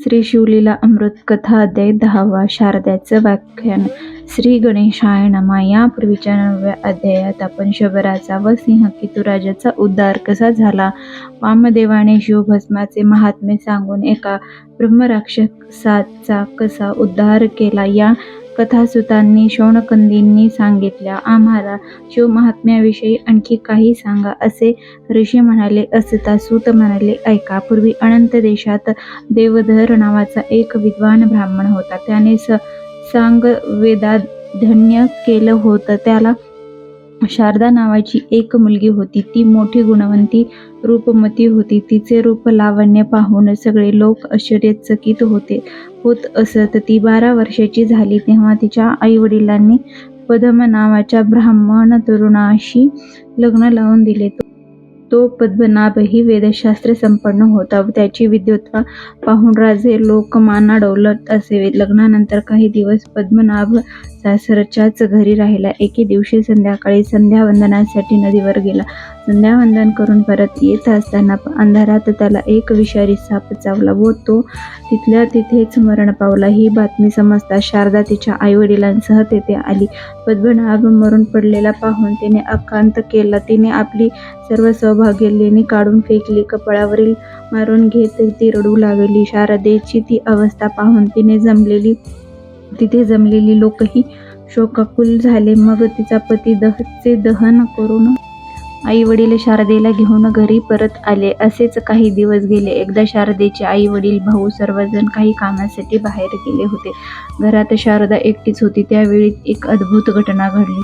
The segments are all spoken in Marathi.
श्री शिवलीला अमृत कथा अध्याय दहावा शारद्याचं व्याख्यान. श्री गणेशाय नमा. यापूर्वीच्या नवव्या अध्यायात आपण शबराचा व सिंह केतुराजाचा उद्धार कसा झाला? वामदेवाने शिवभस्माचे महात्म्य सांगून एका ब्रह्मराक्षसाचा कसा उद्धार केला? या कथासुतांनी शौनकंदींनी सांगितल्या आम्हाला शिवमहात्म्याविषयी आणखी काही सांगा असे ऋषी म्हणाले. असता सूत म्हणाले ऐका पूर्वी अनंत देशात देवधर नावाचा एक विद्वान ब्राह्मण होता. त्याने स सांग वेदाध्ययन केलं होतं. त्याला शारदा नावाची एक मुलगी होती. ती मोठी गुणवंती रूपमती होती. तिचे रूप लावण्य पाहून सगळे लोक आश्चर्यचकित होते. होत असत ती बारा वर्षाची झाली तेव्हा तिच्या आई वडिलांनी पद्म नावाच्या ब्राह्मण तरुणाशी लग्न लावून दिले. तो पद्मनाभही वेदशास्त्र संपन्न होता. व त्याची विद्वत्ता पाहून राजे लोकमानाडवलत असे. लग्नानंतर काही दिवस पद्मनाभ सासरच्याच घरी राहिला. एके दिवशी संध्याकाळी संध्यावंदनासाठी नदीवर गेला. संध्यावंदन करून परत येत असताना अंधारात त्याला एक विषारी साप चावला व तो तिथल्या तिथेच मरण पावला. ही बातमी समजता शारदा तिच्या आईवडिलांसह तेथे आली. पद्मनाभ मरून पडलेला पाहून तिने अकांत केला. तिने आपली सर्व सौभाग्य लेणी काढून फेकली. कपाळावरील मारून घेत ती रडू लागली. शारदेची ती अवस्था पाहून तिने जमलेली तिथे जमलेली लोकही शोकाकुल झाले. मग तिचा पती दहचे दहन करून आई वडील शारदेला घेऊन घरी परत आले. असेच काही दिवस गेले. एकदा शारदेचे आई वडील भाऊ सर्वजण काही कामासाठी बाहेर गेले होते. घरात शारदा एकटीच होती. त्यावेळी एक अद्भुत घटना घडली.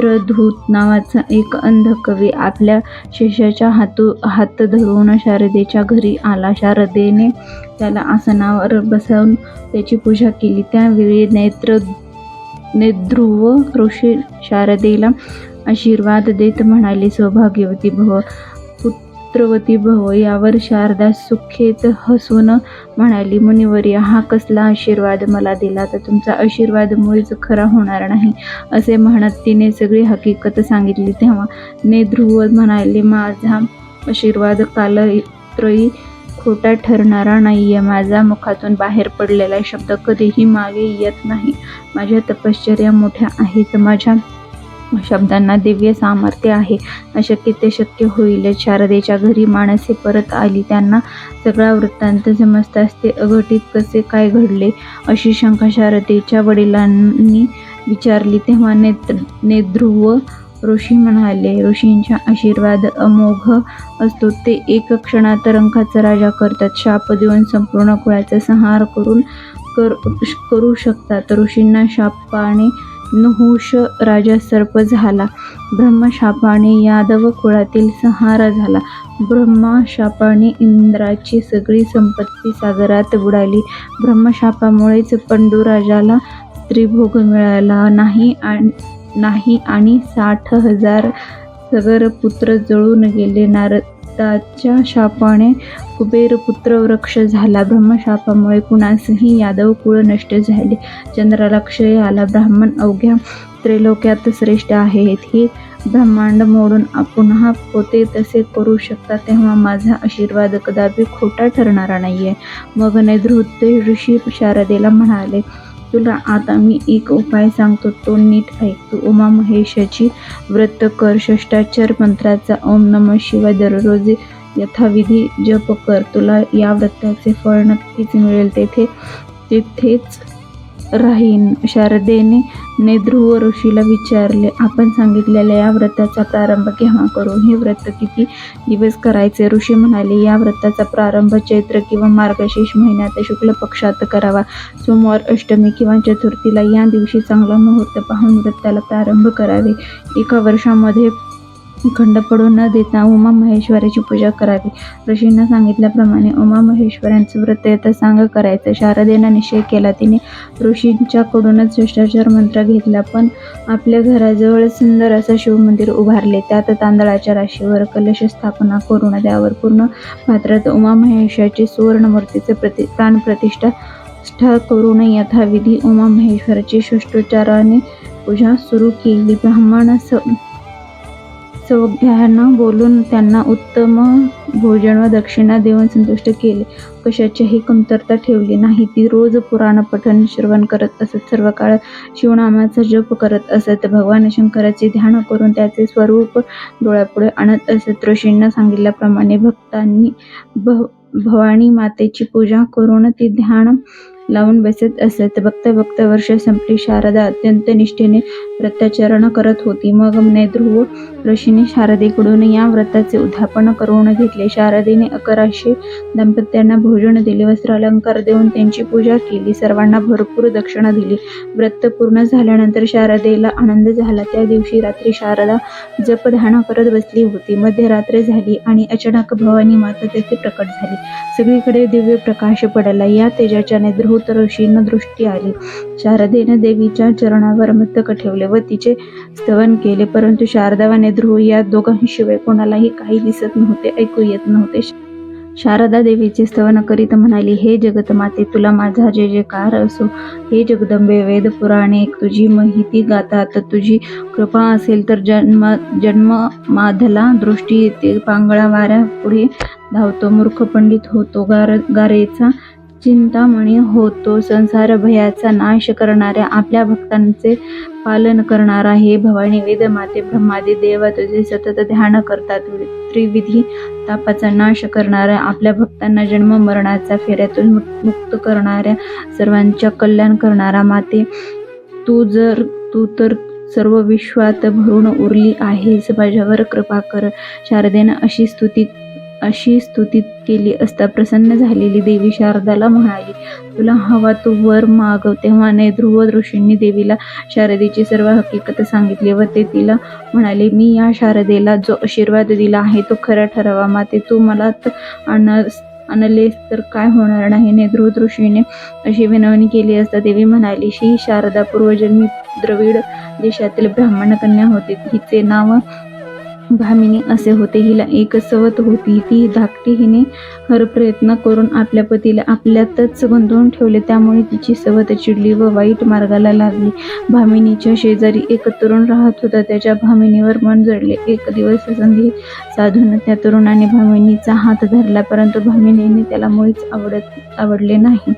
चित्रधूत नावाचा एक अंध कवी आपल्या शिष्याच्या हातू हात धरून शारदेच्या घरी आला. शारदेने त्याला आसनावर बसवून त्याची पूजा केली. त्यावेळी नेत्र नेध्रुव ऋषी शारदेला आशीर्वाद देत म्हणाले सौभाग्यवती भव पुत्रवती भव यावर शारदा सुखेत हसून म्हणाली मुनिवर्य हा कसला आशीर्वाद मला दिला? तर तुमचा आशीर्वाद मुळीच खरा होणार नाही. असे म्हणत तिने सगळी हकीकत सांगितली. तेव्हा ने ध्रुव म्हणाले माझा आशीर्वाद कालत्रयी खोटा ठरणारा नाहीये. माझा मुखातून बाहेर पडलेला शब्द कधीही मागे येत नाही. माझ्या तपश्चर्या मोठ्या आहेत. माझ्या शब्दांना दिव्य सामर्थ्य आहे. अशक्य ते शक्य होईल. शारदेच्या घरी माणसे परत आली. त्यांना सगळा वृत्तांत समजताच ते अघटित कसे काय घडले? अशी शंका शारदेच्या वडिलांनी विचारली. तेव्हा नेत्र नेध्रुव ऋषी म्हणाले ऋषींचा आशीर्वाद अमोघ असतो. ते एक क्षणात रंकाचा राजा करतात. शाप देऊन संपूर्ण कुळाचा संहार करून कर करू शकतात. ऋषींना शापाने नहुष राजा सर्प झाला. ब्रह्मशापाने यादव कुळातील सहारा झाला. ब्रह्मशापाने इंद्राची सगळी संपत्ती सागरात बुडाली. ब्रह्मशापामुळेच पंडूराजाला स्त्रीभोग मिळाला नाही आणि नाही आणि साठ हजार सगर पुत्र जळून गेले. नारदाच्या शापाने कुबेर पुत्र वृक्ष झाला. ब्रह्मशापामुळे कुणासही यादव कुळ नष्ट झाले. चंद्राला क्षय आला. ब्राह्मण अवघ्या त्रैलोक्यात श्रेष्ठ आहेत. हे ब्रह्मांड मोडून पुन्हा पोते तसे करू शकता तेव्हा माझा आशीर्वाद कदापि खोटा ठरणारा नाही आहे मग नैधृत्य ऋषी शारदेला म्हणाले तुला आता मी एक उपाय सांगतो तो नीट ऐक. तू उमा महेशाची व्रत कर. षष्टाचार मंत्राचा ओम नम शिवाय दररोज यथाविधी जप कर. तुला या व्रताचे फळ नक्कीच मिळेल. तेथे तिथेच राहीन. शारदेने ने ध्रुव ऋषीला विचारले आपण सांगितलेल्या या व्रताचा प्रारंभ केव्हा करू? हे व्रत किती दिवस करायचे? ऋषी म्हणाले या व्रताचा प्रारंभ चैत्र किंवा मार्गशीर्ष महिन्यात शुक्ल पक्षात करावा. सोमवार अष्टमी किंवा चतुर्थीला या दिवशी चांगला मुहूर्त पाहून व्रताला प्रारंभ करावे. एका वर्षामध्ये खंड पडू न देता उमा महेश्वराची पूजा करावी. ऋषींना सांगितल्याप्रमाणे उमा महेश्वरांचं व्रत यथासांग करायचं. शारदेनं निश्चय केला. तिने ऋषींच्याकडूनच शिष्टाचार मंत्र घेतला. पण आपल्या घराजवळ सुंदर असं शिवमंदिर उभारले. त्यात तांदळाच्या राशीवर कलश स्थापना करून त्यावर पूर्ण पात्रात उमा महेशाची सुवर्णमूर्तीचे प्रति प्राणप्रतिष्ठा करून यथाविधी उमा महेश्वराची षष्टोच्चाराने पूजा सुरू केली. ब्राह्मण सौख्यानं बोलून त्यांना उत्तम भोजन व दक्षिणा देऊन संतुष्ट केले. कशाचीही कमतरता ठेवली नाही. ती रोज पुराणपठण श्रवण करत असत. सर्व काळ शिवनामाचा जप करत असत. भगवान शंकराचे ध्यान करून त्याचे स्वरूप डोळ्यापुढे आणत असत. ऋषींना सांगितल्याप्रमाणे भक्तांनी भ भवानी मातेची पूजा करून ती ध्यान लावून बसत असत. बघता बघता वर्ष संपली. शारदा अत्यंत निष्ठेने व्रताचरण करत होती. मग ध्रुव ऋषीने शारदेकडून या व्रताचे उद्यापन करून घेतले. शारदेने अकराशे दाम्पत्यांना भोजन दिले वस्त्रालंकार देऊन त्यांची पूजा केली. सर्वांना भरपूर दक्षिणा दिली. व्रत पूर्ण झाल्यानंतर शारदेला आनंद झाला. त्या दिवशी रात्री शारदा जपध्यान करत बसली होती. मध्यरात्र झाली आणि अचानक भवानी माता तेथे प्रकट झाली. सगळीकडे दिव्य प्रकाश पडला. या तेजाच्या नेद्रहूत ऋषींना दृष्टी आली. शारदेने देवीच्या चरणावर मस्तक ठेवले व तिचे स्तवन केले. परंतु शारदा व नेद्रुह या दोघांशिवाय कोणालाही काही दिसत नव्हते ऐकू येत नव्हते. शारदा देवीचे स्तवन करीत म्हणाली हे जगतमाते तुला माझा जय जयकार असो हे जगदंबे वेद पुराणे तुझी माहिती गातात तुझी कृपा असेल तर जन्म जन्म माधला दृष्टी येते. पांगळा वाऱ्या पुढे धावतो मूर्ख पंडित होतो गार गारेचा चिंतामणी होतो. संसार भयाचा नाश करणाऱ्या आपल्या भक्तांचे पालन करणारा हे भवानी वेद माते ब्रह्मादी देवा तुझे सतत ध्यान करतात. त्रिविधी तापाचा नाश करणाऱ्या आपल्या भक्तांना जन्म मरणाचा फेऱ्यातून मुक्त करणाऱ्या सर्वांच्या कल्याण करणारा माते तू जर तू तर सर्व विश्वात भरून उरली आहेस. माझ्यावर कृपा कर. शारदेनं अशी स्तुती अशी स्तुती केली असता प्रसन्न झालेली देवी शारदाला म्हणाली तुला हवा तो वर माग. तेव्हा ध्रुव ऋषींनी देवीला शारदेची सर्व हकीकत सांगितली व ते तिला म्हणाले मी या शारदेला जो आशीर्वाद दिला आहे तो खरा ठरावा. माते तू मला त- आणलेस तर काय होणार नाही. नेद्रुत ऋषीने अशी विनवणी केली असता देवी म्हणाली शी शारदा पूर्वजन्मी द्रविड देशातील ब्राह्मण कन्या होती. हिचे नाव भामिनी असे होते. हिला एक सवत होती. ती धाकटी हिने हर प्रयत्न करून आपल्या पतीला आपल्यातच गुंतवून ठेवले. त्यामुळे तिची सवत चिडली व वाईट मार्गाला लागली. भामिनीच्या शेजारी एक तरुण राहत होता. त्याच्या भामिनीवर मन जडले. एक दिवस संधी साधून त्या तरुणाने भामिनीचा हात धरला. परंतु भामिनीने त्याला मुळीच आवडत आवडले नाही.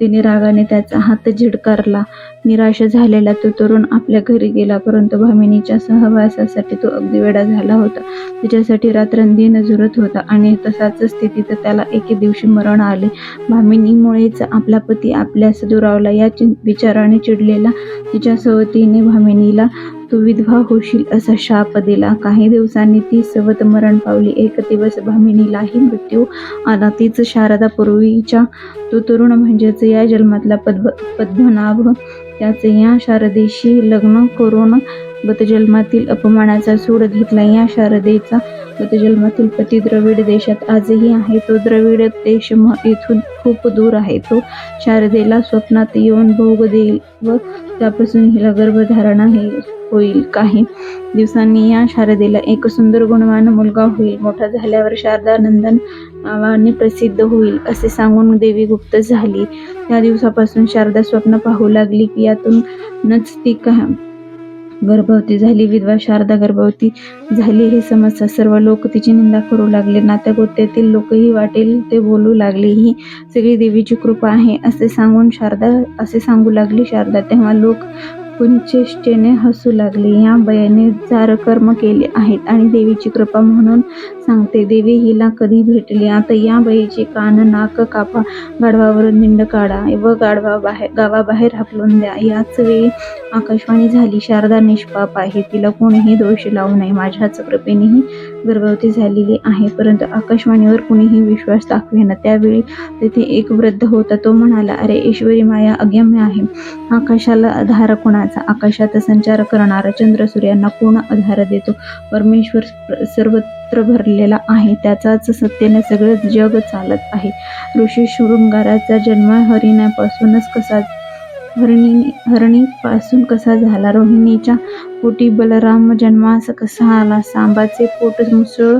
तिने रागाने त्याचा हात झिडकारला. निराश झालेला तो तरुण आपल्या घरी गेला परंतु भामिनीच्या सहवासासाठी तो अगदी वेडा झाला होता. तिच्यासाठी रात्रंदिन झुरत होता आणि तसाच स्थितीत त्याला एके दिवशी मरण आले. भामिनीमुळेच आपला पती आपल्यास दुरावला या चिं- विचाराने चिडलेला तिच्या सवतीने भामिनीला तू विधवा होशील असा शाप दिला. काही दिवसांनी ती सवत मरण पावली. एक दिवस भामिनीलाही मृत्यू आला. तीच शारदा पूर्वीच्या तो तरुण म्हणजेच या जन्मातला पद्म पद्मनाभ त्याचे या शारदेशी लग्न करून गतजन्मातील अपमानाचा सूड घेतला. या शारदेचा गतजन्मातील पती द्रविड देशात आजही आहे. तो द्रविड देश येथून इथून खूप दूर आहे. तो शारदेला स्वप्नात येऊन भोग देईल व त्यापासून हिला गर्भधारणा हे होईल. काही दिवसांनी या शारदेला एक सुंदर गुणवान मुलगा होईल. मोठा झाल्यावर शारदा नंदन नावाने प्रसिद्ध होईल असे सांगून देवी गुप्त झाली. त्या दिवसापासून शारदा स्वप्न पाहू लागली की यातूनच ती का गर्भवती झाली. विधवा शारदा गर्भवती झाली हे समजता सर्व लोक तिची निंदा करू लागले. नात्या गोत्यातील लोकही वाटेल ते बोलू लागले. ही सगळी देवीची कृपा आहे असे सांगून शारदा असे सांगू लागली शारदा. तेव्हा लोक कुंचेष्टेने हसू लागले. या बयाने जार कर्म केले आहेत आणि देवीची कृपा म्हणून सांगते देवी हिला कधी भेटली? आता या बाईचे कान नाक कापा गाढवावरून निंड काढा व गाढवा बाहेर गावाबाहेर हाकलून द्या. याच वेळी आकाशवाणी झाली शारदा निष्पाप आहे तिला कोणीही दोष लावू नये. माझ्याच कृपेनेही गर्भवती झालेली आहे. परंतु आकाशवाणीवर कुणीही विश्वास दाखवेना त्यावेळी तेथे एक वृद्ध होता. तो म्हणाला अरे ईश्वरी माया अगम्य आहे. आकाशाला आधार कोणाचा? आकाशात संचार करणारा चंद्र सूर्यांना कोण आधार देतो? परमेश्वर सर्वत्र भरलेला आहे. त्याचाच सत्तेने सगळं जग चालत आहे. ऋषी शृंगाराचा जन्म हरिणापासूनच कसा हरणी हरणीपासून कसा झाला? रोहिणीच्या पोटी बलराम जन्मास कसा आला सांबाचे पोट मुसळ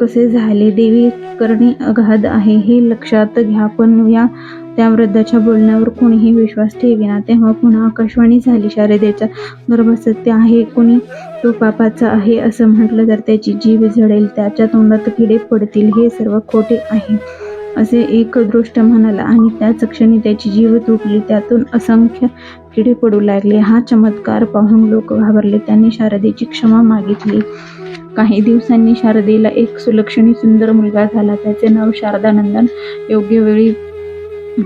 कसे झाले? देवी करणे अगाध आहे हे लक्षात घ्या. पण या त्या वृद्धाच्या बोलण्यावर कोणीही विश्वास ठेवेना. तेव्हा पुन्हा आकाशवाणी झाली. शारदेचा गर्भ सत्य आहे कोणी तो पापाचा आहे असं म्हटलं तर त्याची जीव जडेल त्याच्या तोंडात किडे पडतील. हे सर्व खोटे आहे. असे एक दृष्ट म्हणाला. आणि त्याच क्षणी त्याची जीव तुटली. त्यातून असंख्य किडे पडू लागले. हा चमत्कार पाहून लोक घाबरले. त्यांनी शारदेची क्षमा मागितली. काही दिवसांनी शारदेला एक सुलक्षणी सुंदर मुलगा झाला. त्याचे नाव शारदानंदन. योग्य वेळी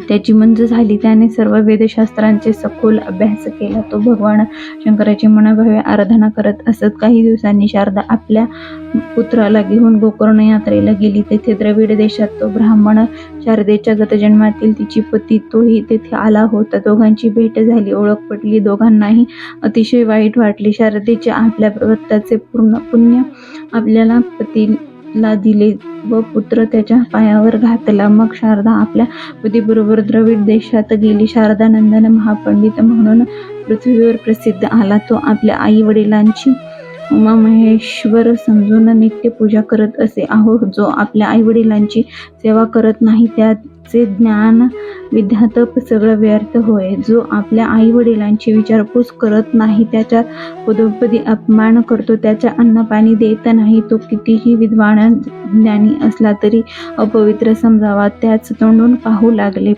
त्याची मंज झाली. त्याने सर्व वेदशास्त्रांचे सखोल अभ्यास केला. तो भगवान शंकराची मनोभावे आराधना करत असत. काही दिवसांनी शारदा आपल्या पुत्राला घेऊन गोकर्ण यात्रेला गेली. तेथे द्रविड देशात तो ब्राह्मण शारदेच्या गतजन्मातील तिची पती तोही तेथे आला होता. दोघांची भेट झाली. ओळख पटली. दोघांनाही अतिशय वाईट वाटले. शारदेच्या आपल्या व्रताचे पूर्ण पुण्य आपल्याला पती ला दिले व पुत्र त्याच्या पायावर घातला. मग शारदा आपल्या पतीबरोबर द्रविड देशात गेली. शारदानंदन महापंडित म्हणून पृथ्वीवर प्रसिद्ध आला. तो आपल्या आई वडिलांची उमा महेश्वर समजून नित्य पूजा करत असे. आहो जो आपल्या आई वडिलांची सेवा करत नाही त्याचे ज्ञान विद्यातप सगळं व्यर्थ होय. जो आपल्या आई वडिलांची विचारपूस करत नाही त्याच्या पदोपदी अपमान करतो त्याच्या अन्नपाणी देत नाही तो कितीही विद्वान ज्ञानी असला तरी अपवित्र समजावा त्याच तोंडून पाहू लागले.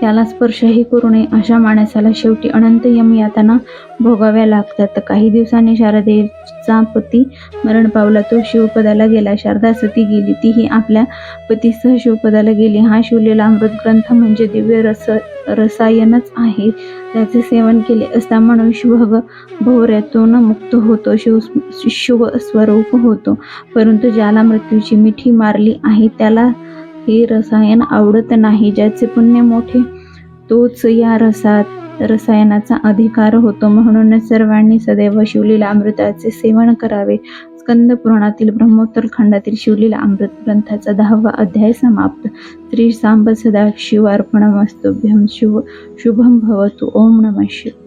त्याला स्पर्शही करू नये. अशा माणसाला शेवटी अनंत यम यातना भोगाव्या लागतात. काही दिवसांनी शारदेचा पती मरण पावला. तो शिवपदाला गेला. शारदा सती गेली. तीही आपल्या पतीसह शिवपदाला गेली. हा शिवलेला अमृत ग्रंथ म्हणजे दिव्य रस रसायनच आहे. त्याचे सेवन केले असता मनुष्य शिवग भोवऱ्यातून मुक्त होतो. शिव शिव स्वरूप होतो. परंतु ज्याला मृत्यूची मिठी मारली आहे त्याला हे रसायन आवडत नाही ज्याचे पुण्य मोठे. तोच या रसात रसायनाचा अधिकार होतो म्हणून सर्वांनी सदैव शिवलीला अमृताचे सेवन करावे. स्कंद पुराणातील ब्रह्मोत्तर खंडातील शिवलीला अमृत ग्रंथाचा दहावा अध्याय समाप्त. श्री सांब सदा शिवार्पणमस्तुभ्यं शिव शुभम भवतु. ओम नमः शिव